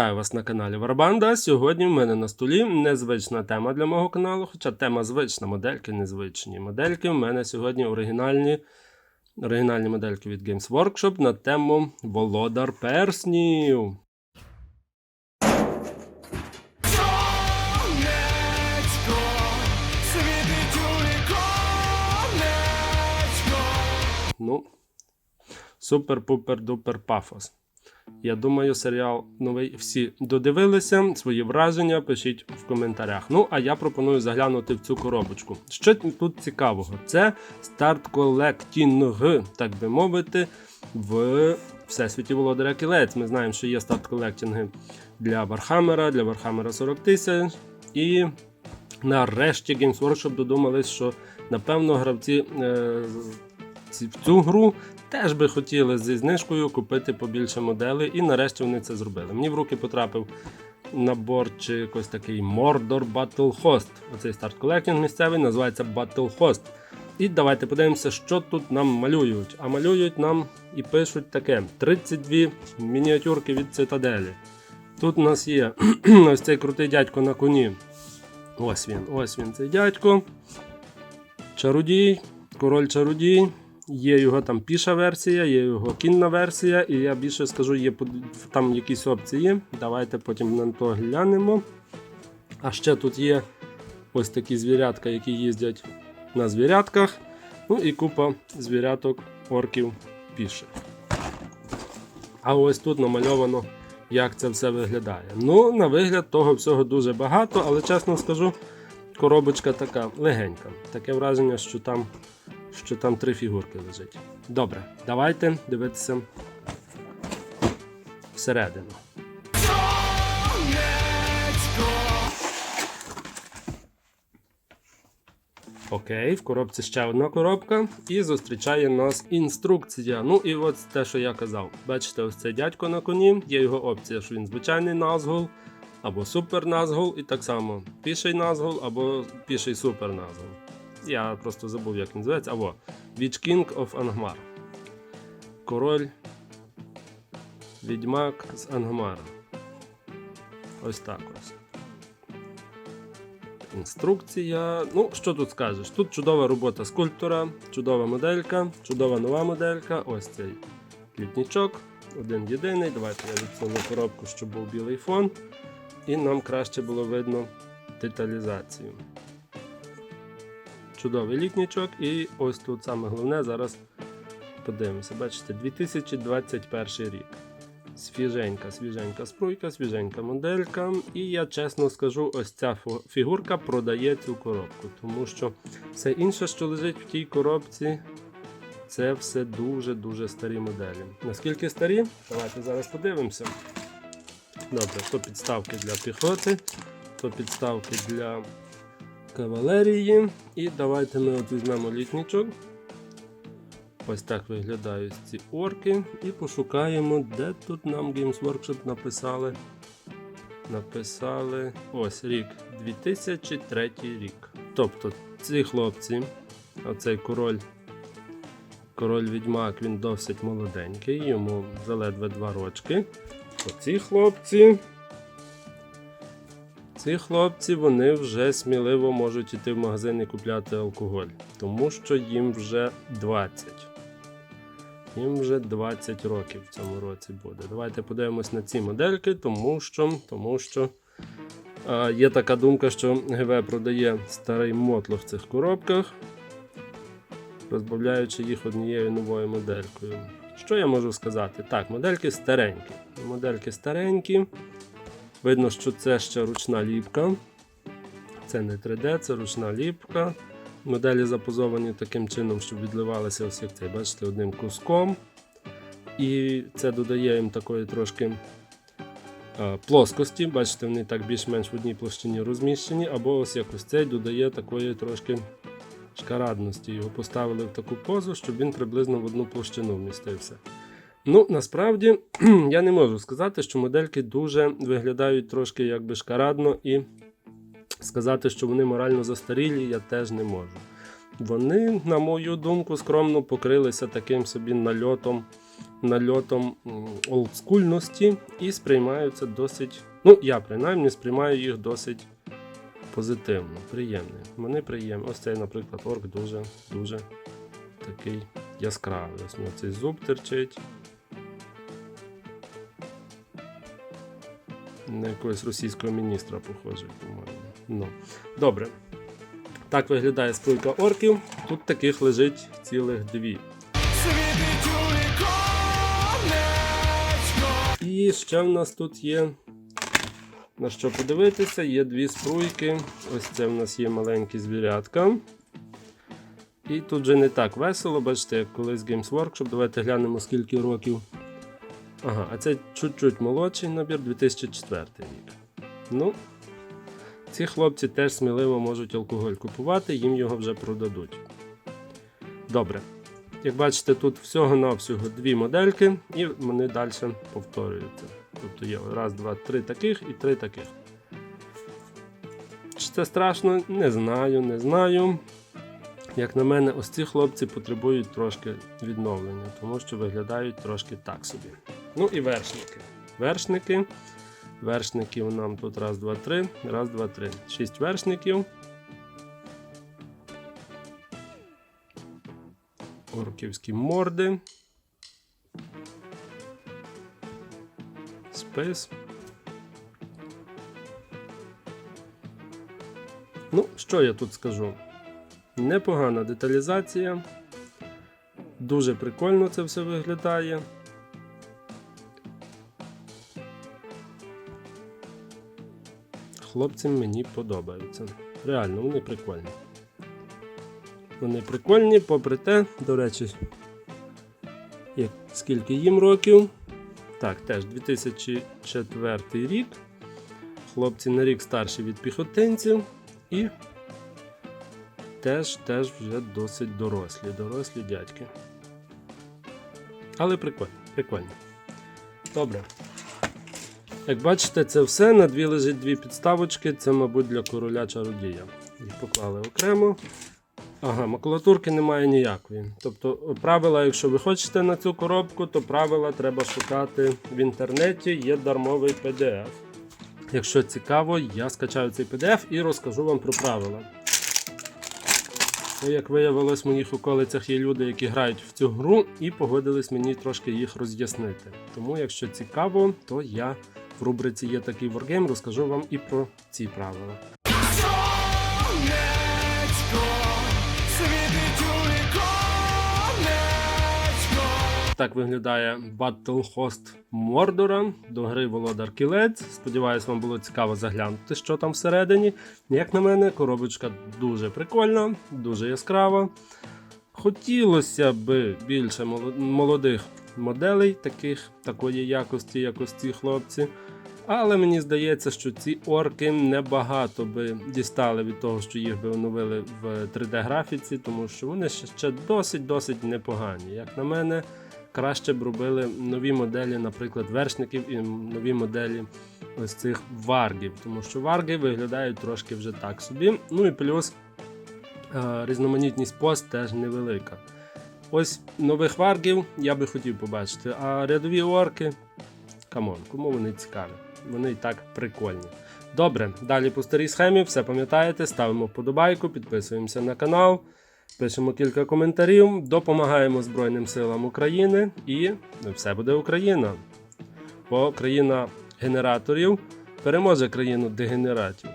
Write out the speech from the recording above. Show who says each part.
Speaker 1: Вітаю вас на каналі Варбанда. Сьогодні в мене на столі незвична тема для мого каналу, хоча тема звична, модельки незвичні. Модельки в мене сьогодні оригінальні, оригінальні модельки від Games Workshop на тему Володар Перснів.
Speaker 2: У.
Speaker 1: Ну, супер-пупер-дупер пафос. Я думаю, серіал новий всі додивилися. Свої враження пишіть в коментарях. Ну, а я пропоную заглянути в цю коробочку. Що тут цікавого? Це старт колектінг, так би мовити, в Всесвіті Володаря Кілець. Ми знаємо, що є старт колектінги для Вархаммера, для Вархаммера 40 тисяч. І нарешті Games Workshop додумались, що напевно гравці е, в цю гру теж би хотіли зі знижкою купити побільше моделей, і нарешті вони це зробили. Мені в руки потрапив набор чи якось такий Mordor Battle Host. Оцей старт колектінг місцевий називається Battle Host. І давайте подивимося, що тут нам малюють. А малюють нам і пишуть таке: 32 мініатюрки від цитаделі. Тут у нас є ось цей крутий дядько на коні. Ось він, ось він, цей дядько. Чародій, король чародій. Є його там піша версія, є його кінна версія, і я більше скажу, є там якісь опції. Давайте потім на то глянемо. А ще тут є ось такі звірятка, які їздять на звірятках. Ну і купа звіряток орків піших. А ось тут намальовано, як це все виглядає. Ну, на вигляд того всього дуже багато, але чесно скажу, коробочка така легенька. Таке враження, що там, що там три фігурки лежить. Добре, давайте дивитися всередину. Окей, в коробці ще одна коробка, і зустрічає нас інструкція. Ну і от те, що я казав. Бачите, ось цей дядько на коні, є його опція, що він звичайний назгул, або супер назгул, і так само піший назгул, або піший супер назгул. Я просто забув, як він називається. Або Witch King of Angmar. Король. Відьмак з Ангмара. Ось так ось. Інструкція. Ну, що тут скажеш? Тут чудова робота скульптора, чудова моделька, чудова нова моделька. Ось цей літнічок. Один єдиний. Давайте я відсуну коробку, щоб був білий фон. І нам краще було видно деталізацію. Чудовий літнічок. І ось тут саме головне зараз подивимося. Бачите, 2021 рік. Свіженька, свіженька спруйка, свіженька моделька. І я чесно скажу, ось ця фігурка продає цю коробку, тому що все інше, що лежить в тій коробці, це все дуже-дуже старі моделі. Наскільки старі? Давайте зараз подивимося. Добре, то підставки для піхоти, то підставки для кавалерії. І давайте ми от візьмемо літнічок. Ось так виглядають ці орки. І пошукаємо, де тут нам Games Workshop написали. Написали ось рік 2003 рік. Тобто ці хлопці, оцей король, король відьмак, він досить молоденький, йому заледве два рочки. Оці хлопці. Ці хлопці вони вже сміливо можуть іти в магазин і купляти алкоголь, тому що їм вже 20. Їм вже 20 років в цьому році буде. Давайте подивимось на ці модельки, тому що, тому що а, є така думка, що ГВ продає старий мотлох в цих коробках, розбавляючи їх однією новою моделькою. Що я можу сказати? Так, модельки старенькі. Модельки старенькі. Видно, що це ще ручна ліпка. Це не 3D, це ручна ліпка. Моделі запозовані таким чином, щоб відливалися ось як цей, бачите, одним куском. І це додає їм такої трошки е, плоскості. Бачите, вони так більш-менш в одній площині розміщені, або ось якось цей додає такої трошки шкарадності. Його поставили в таку позу, щоб він приблизно в одну площину вмістився. Ну, насправді, я не можу сказати, що модельки дуже виглядають трошки якби шкарадно і сказати, що вони морально застарілі, я теж не можу. Вони, на мою думку, скромно покрилися таким собі нальотом нальотом олдскульності і сприймаються досить. Ну, я принаймні сприймаю їх досить позитивно, приємно. Вони приємні. Ось цей, наприклад, орк дуже дуже такий яскравий. Ось цей зуб терчить. На якогось російського міністра похожий, по-моєму. Ну, добре. Так виглядає спилка орків. Тут таких лежить цілих дві. І ще в нас тут є. На що подивитися, є дві спруйки. Ось це в нас є маленькі звірятка. І тут же не так весело, бачите, як колись Games Workshop. Давайте глянемо скільки років. Ага, а це чуть-чуть молодший набір 2004 рік. Ну, ці хлопці теж сміливо можуть алкоголь купувати, їм його вже продадуть. Добре. Як бачите, тут всього-навсього дві модельки, і вони далі повторюються. Тобто є раз, два, три таких і три таких. Чи це страшно? Не знаю, не знаю. Як на мене, ось ці хлопці потребують трошки відновлення, тому що виглядають трошки так собі. Ну і вершники. Вершники. Вершників нам тут раз, два, три. Раз, два, три. Шість вершників. Орківські морди. Спис. Ну, що я тут скажу? Непогана деталізація. Дуже прикольно це все виглядає. Хлопцям мені подобаються. Реально, вони прикольні. Вони прикольні, попри те, до речі, як, скільки їм років. Так, теж 2004 рік. Хлопці на рік старші від піхотинців і теж, теж вже досить дорослі, дорослі дядьки. Але прикольно, прикольно. Добре. Як бачите, це все. На дві лежить дві підставочки. Це, мабуть, для короля чародія. Їх поклали окремо. Ага, макулатурки немає ніякої. Тобто, правила, якщо ви хочете на цю коробку, то правила треба шукати в інтернеті, є дармовий PDF. Якщо цікаво, я скачаю цей PDF і розкажу вам про правила. Ну, Як виявилось, в моїх околицях є люди, які грають в цю гру і погодились мені трошки їх роз'яснити. Тому, якщо цікаво, то я в рубриці є такий воргейм, розкажу вам і про ці правила. Так виглядає Battle Host Мордора до гри Володар Кілець. Сподіваюсь, вам було цікаво заглянути, що там всередині. Як на мене, коробочка дуже прикольна, дуже яскрава. Хотілося б більше молодих моделей, таких, такої якості, як ось ці хлопці. Але мені здається, що ці орки небагато би дістали від того, що їх би оновили в 3D-графіці, тому що вони ще- досить-досить непогані. Як на мене, краще б робили нові моделі, наприклад, вершників і нові моделі ось цих варгів, тому що варги виглядають трошки вже так собі. Ну і плюс е, різноманітність пост теж невелика. Ось нових варгів я би хотів побачити, а рядові орки. Камон, кому вони цікаві? Вони і так прикольні. Добре, далі по старій схемі, все пам'ятаєте, ставимо вподобайку, підписуємося на канал, пишемо кілька коментарів, допомагаємо Збройним силам України і все буде Україна. Бо країна генераторів переможе країну дегенератів.